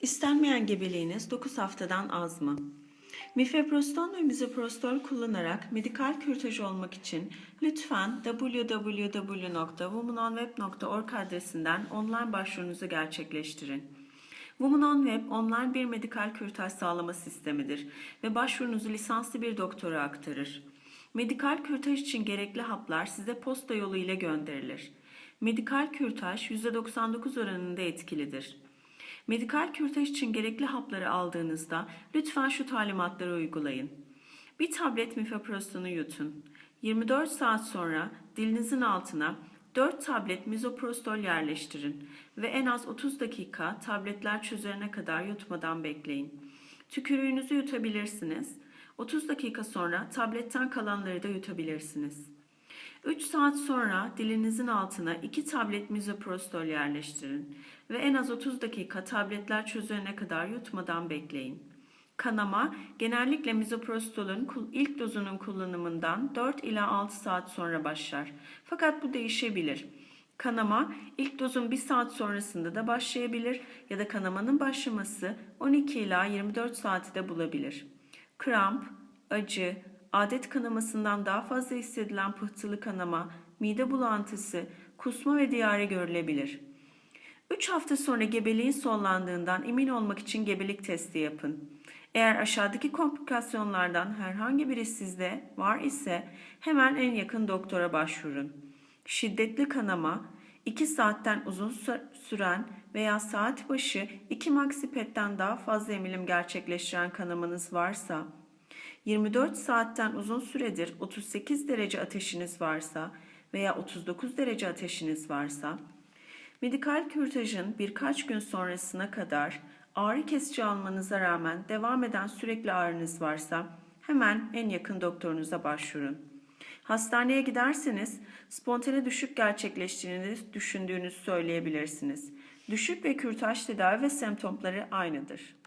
İstenmeyen gebeliğiniz 9 haftadan az mı? Mifeproston ve misoprostol kullanarak medikal kürtaj olmak için lütfen www.womanonweb.org adresinden online başvurunuzu gerçekleştirin. Woman on Web online bir medikal kürtaj sağlama sistemidir ve başvurunuzu lisanslı bir doktora aktarır. Medikal kürtaj için gerekli haplar size posta yolu ile gönderilir. Medikal kürtaj %99 oranında etkilidir. Medikal kürtaj için gerekli hapları aldığınızda lütfen şu talimatları uygulayın. Bir tablet mifeprostonu yutun. 24 saat sonra dilinizin altına 4 tablet mizoprostol yerleştirin ve en az 30 dakika tabletler çözülene kadar yutmadan bekleyin. Tükürüğünüzü yutabilirsiniz. 30 dakika sonra tabletten kalanları da yutabilirsiniz. 3 saat sonra dilinizin altına 2 tablet mizoprostol yerleştirin ve en az 30 dakika tabletler çözülene kadar yutmadan bekleyin. Kanama genellikle mizoprostolun ilk dozunun kullanımından 4 ila 6 saat sonra başlar. Fakat bu değişebilir. Kanama ilk dozun 1 saat sonrasında da başlayabilir ya da kanamanın başlaması 12 ila 24 saati de bulabilir. Kramp, acı, adet kanamasından daha fazla hissedilen pıhtılı kanama, mide bulantısı, kusma ve diyare görülebilir. 3 hafta sonra gebeliğin sonlandığından emin olmak için gebelik testi yapın. Eğer aşağıdaki komplikasyonlardan herhangi biri sizde var ise hemen en yakın doktora başvurun. Şiddetli kanama, 2 saatten uzun sü- süren veya saat başı 2 maksipetten daha fazla emilim gerçekleştiren kanamanız varsa, 24 saatten uzun süredir 38 derece ateşiniz varsa veya 39 derece ateşiniz varsa, medikal kürtajın birkaç gün sonrasına kadar ağrı kesici almanıza rağmen devam eden sürekli ağrınız varsa hemen en yakın doktorunuza başvurun. Hastaneye giderseniz spontane düşük gerçekleştiğini düşündüğünüzü söyleyebilirsiniz. Düşük ve kürtaj tedavi ve semptomları aynıdır.